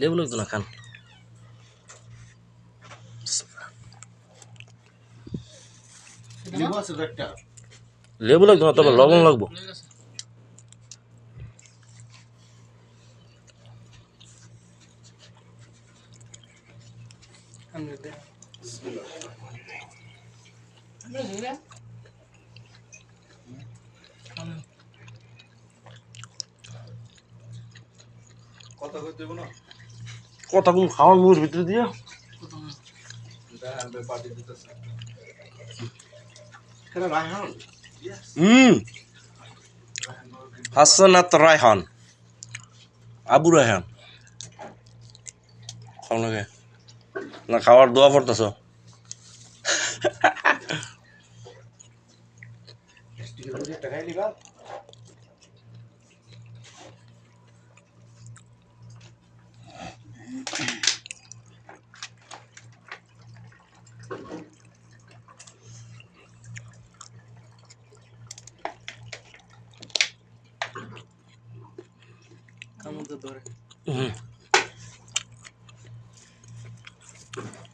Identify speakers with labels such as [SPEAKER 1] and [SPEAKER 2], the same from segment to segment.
[SPEAKER 1] লেবু লাগতো না খান
[SPEAKER 2] লেবু আছে তো একটা
[SPEAKER 1] লেবু লাগতো না তবে লবণ লাগবো
[SPEAKER 2] কথা কইতে দেবো না।
[SPEAKER 1] কথা কোন খাওয়ার মুখের ভিতরে দিয়া। হুম। হাসানাত রায়হান। আবু রায়হান। খাও লাগে না খাওয়ার দোয়া পড়তেছ।
[SPEAKER 2] টাকাই নিবা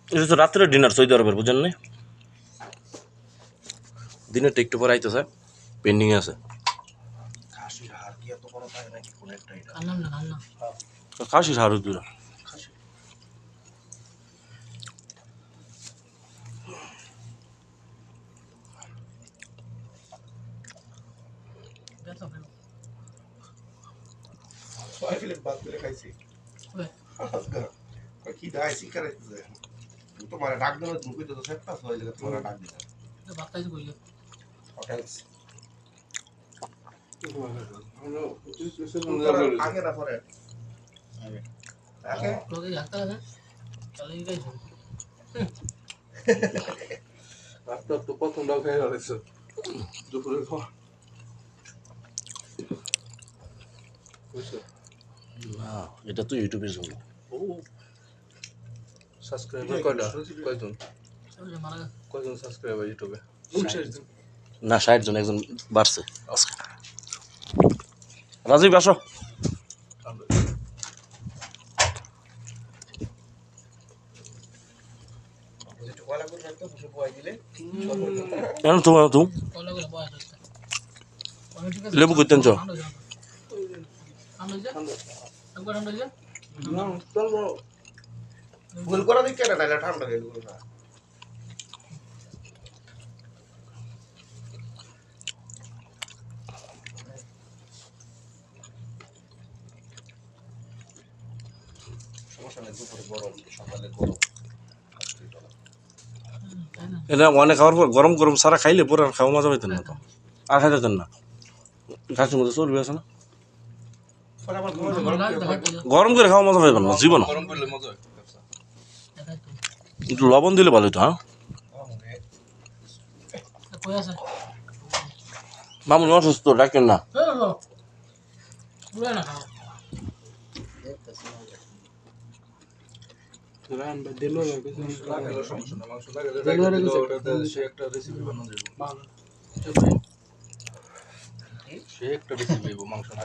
[SPEAKER 1] এটা তো রাত্রে ডিনার সৌদি আরবের বুঝেন নাই? দিনেরটা একটু পরে আইতেছে পেন্ডিং আছে।
[SPEAKER 2] খাসির হাড় কি এত বড় থাকে নাকি কোন একটা এটা
[SPEAKER 3] কান্নাম না কান্না
[SPEAKER 1] খাসির হাড়ু দুরা
[SPEAKER 2] খাসি ছয় প্লেট ভাত করে খাইছি।
[SPEAKER 3] ওই
[SPEAKER 2] আজকে কি দায় শিকার হইতেছে তোমার ডাক দেবো তুমি কইতে তো সেটা হয়ে যাবে তোমার ডাক দিতে
[SPEAKER 3] ভাত খাইছে কইলে।
[SPEAKER 2] হোটেলস
[SPEAKER 4] রাস্তার
[SPEAKER 2] আগে না পরে? আগে।
[SPEAKER 3] লোকে হাত খাইছে তাহলে কি খাইছে
[SPEAKER 4] তো প্রথম ডাল খাই হারাইছে দুপুরে খাওয়া বুঝছ?
[SPEAKER 1] না এটা তো ইউটিউবে শুনব
[SPEAKER 4] ও সাবস্ক্রাইবার কয়টা? কয়জন? কয়জন সাবস্ক্রাইবার ইউটিউবে?
[SPEAKER 1] না ষাট জন একজন বাড়ছে। রাজীব আসো। কেন তোমার তুমি লেবু করতেন চো
[SPEAKER 3] ঠান্ডা হয়েছে ঠান্ডা হয়েছে
[SPEAKER 4] চলবো।
[SPEAKER 2] করা দিক ঠান্ডা হয়ে গেল না।
[SPEAKER 1] এটা অনেক খাওয়ার পর গরম গরম সারা খাইলে পরে আর খাওয়া মজা পাইতেন না তো। আর খাইতেন না। খাসির মধ্যে চর্বি আছে না?
[SPEAKER 2] গরম করে
[SPEAKER 1] খাওয়া মজা পাইবেন না জীবন। একটু লবণ দিলে ভালো হতো হ্যাঁ? মামুন অসুস্থ ডাকেন না?
[SPEAKER 4] সে একটা রেসিপি মাংস না।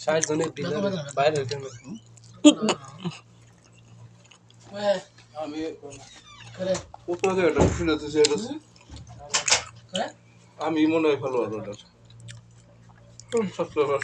[SPEAKER 1] कोई
[SPEAKER 4] জনের ডিলার বাইরে
[SPEAKER 3] ওই
[SPEAKER 4] আমি
[SPEAKER 3] করে
[SPEAKER 4] কোথাও একটা শুনেছি সেটা
[SPEAKER 3] করে
[SPEAKER 4] আমি মনে হয় ভালো ওটা সাবস্ক্রাইবার